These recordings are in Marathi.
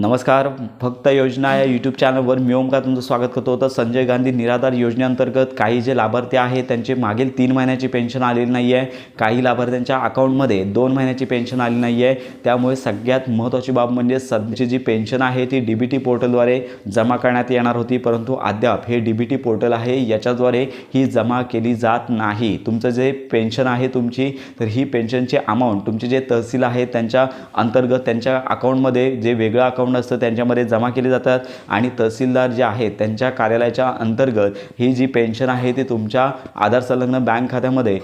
नमस्कार फक्त योजना या यूट्यूब चॅनलवर मी ओमकार तुमचं स्वागत करतो. तर संजय गांधी निराधार योजनेअंतर्गत काही जे लाभार्थी आहेत त्यांचे मागील तीन महिन्याची पेन्शन आलेली नाही आहे काही लाभार्थ्यांच्या अकाउंटमध्ये दोन महिन्याची पेन्शन आली नाही आहे त्यामुळे सगळ्यात महत्त्वाची बाब म्हणजे सध्याची जी पेन्शन आहे ती डी बी टी पोर्टलद्वारे जमा करण्यात येणार होती. परंतु अद्याप हे डी बी टी पोर्टल आहे याच्याद्वारे ही जमा केली जात नाही. तुमचं जे पेन्शन आहे तुमची तर ही पेन्शनची अमाऊंट तुमचे जे तहसील आहेत त्यांच्या अंतर्गत त्यांच्या अकाउंटमध्ये जे वेगळं अकाउंट असतं त्यांच्यामध्ये जमा केले जातात आणि तहसीलदार जे आहेत त्यांच्या कार्यालयाच्या अंतर्गत ही जी पेन्शन आहे ती तुमच्या आधार संलग्न बँक खात्यामध्ये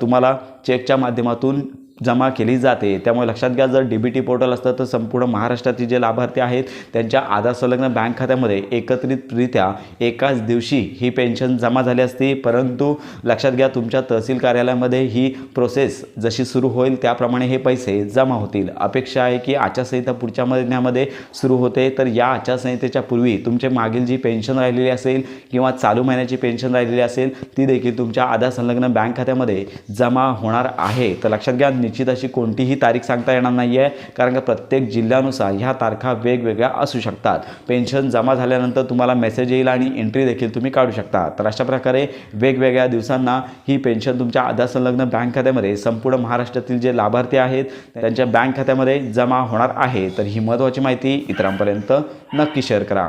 तुम्हाला चेकच्या माध्यमातून जमा केली जाते. त्यामुळे लक्षात घ्या जर डी बी टी पोर्टल असतं तर संपूर्ण महाराष्ट्रातील जे लाभार्थी आहेत त्यांच्या आधार संलग्न बँक खात्यामध्ये एकत्रितरित्या एकाच दिवशी ही पेन्शन जमा झाली असती. परंतु लक्षात घ्या तुमच्या तहसील कार्यालयामध्ये ही प्रोसेस जशी सुरू होईल त्याप्रमाणे हे पैसे जमा होतील. अपेक्षा आहे की आचारसंहिता पुढच्या महिन्यामध्ये सुरू होते. तर या आचारसंहितेच्या पूर्वी तुमचे मागील जी पेन्शन राहिलेली असेल किंवा चालू महिन्याची पेन्शन राहिलेली असेल ती देखील तुमच्या आधार संलग्न बँक खात्यामध्ये जमा होणार आहे. तर लक्षात घ्या निश्चित अशी कोणतीही तारीख सांगता येणार नाही आहे कारण का प्रत्येक जिल्ह्यानुसार ह्या तारखा वेगवेगळ्या असू शकतात. पेन्शन जमा झाल्यानंतर तुम्हाला मेसेज येईल आणि एंट्री देखील तुम्ही काढू शकता. तर अशा प्रकारे वेगवेगळ्या दिवसांना ही पेन्शन तुमच्या आधार संलग्न बँक खात्यामध्ये संपूर्ण महाराष्ट्रातील जे लाभार्थी आहेत त्यांच्या बँक खात्यामध्ये जमा होणार आहे. तर ही महत्त्वाची माहिती इतरांपर्यंत नक्की शेअर करा.